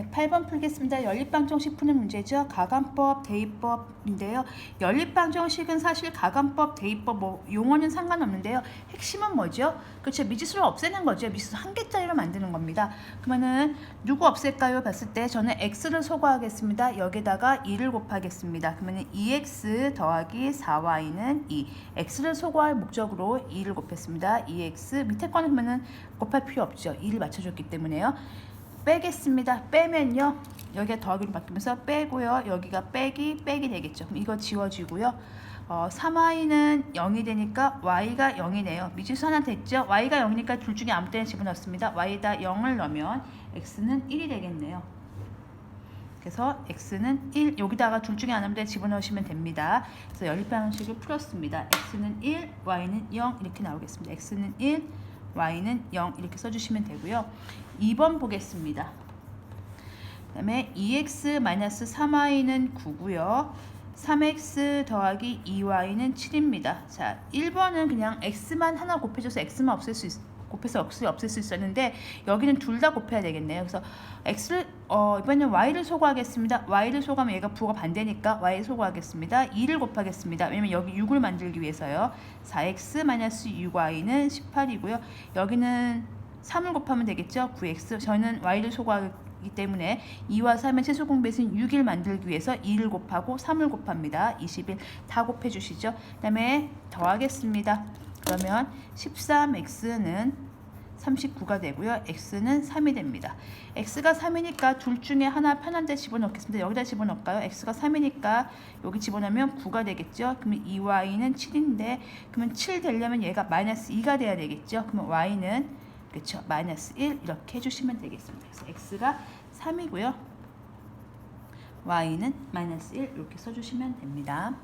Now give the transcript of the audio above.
네, 8번 풀겠습니다. 연립방정식 푸는 문제죠. 가감법, 대입법인데요. 연립방정식은 사실 가감법, 대입법 뭐 용어는 상관없는데요. 핵심은 뭐죠? 그렇죠. 미지수를 없애는 거죠. 미지수 한 개짜리로 만드는 겁니다. 그러면은 누구 없앨까요? 봤을 때 저는 x를 소거하겠습니다. 여기다가 2를 곱하겠습니다. 그러면은 2x 더하기 4y는 2. x를 소거할 목적으로 2를 곱했습니다. 2x 밑에 거는 그러면은 곱할 필요 없죠. 2를 맞춰줬기 때문에요. 빼겠습니다. 빼면요. 여기가 더하기로 바뀌면서 빼고요. 여기가 빼기 빼기 되겠죠. 이거 지워지고요. 어, 3y는 0이 되니까 y가 0이네요. 미지수 하나 됐죠? y가 0이니까 둘 중에 아무 때나 집어넣습니다. y에다 0을 넣으면 x는 1이 되겠네요. 그래서 x는 1 여기다가 둘 중에 하나 때 집어넣으시면 됩니다. 그래서 연립 방식을 풀었습니다. x는 1, y는 0 이렇게 나오겠습니다. x는 1, y는 0 이렇게 써주시면 되고요. 2번 보겠습니다. 그 다음에 2x-3y는 9고요. 3x 더하기 2y는 7입니다. 자, 1번은 그냥 x만 하나 곱해줘서 x만 없앨 수 있, 곱해서 x를 없앨 수 있었는데 여기는 둘 다 곱해야 되겠네요. 그래서 x를 어, 이번에는 y를 소거하겠습니다. y를 소거하면 얘가 부호가 반대니까 y를 소거하겠습니다. 2를 곱하겠습니다. 왜냐면 여기 6을 만들기 위해서요. 4x-6y는 18이고요. 여기는 3을 곱하면 되겠죠. 9x. 저는 y를 소거하기 때문에 2와 3의 최소 공배수인 6을 만들기 위해서 2를 곱하고 3을 곱합니다. 21. 다 곱해 주시죠. 그 다음에 더하겠습니다. 그러면 13x는 39가 되고요. x는 3이 됩니다. x가 3이니까 둘 중에 하나 편한 데 집어넣겠습니다. 여기다 집어넣을까요? x가 3이니까 여기 집어넣으면 9가 되겠죠. 그러면 2y는 7인데 그러면 7 되려면 얘가 마이너스 2가 돼야 되겠죠. 그러면 y는 그렇죠. 마이너스 1 이렇게 해주시면 되겠습니다. 그래서 x가 3이고요. y는 마이너스 1 이렇게 써주시면 됩니다.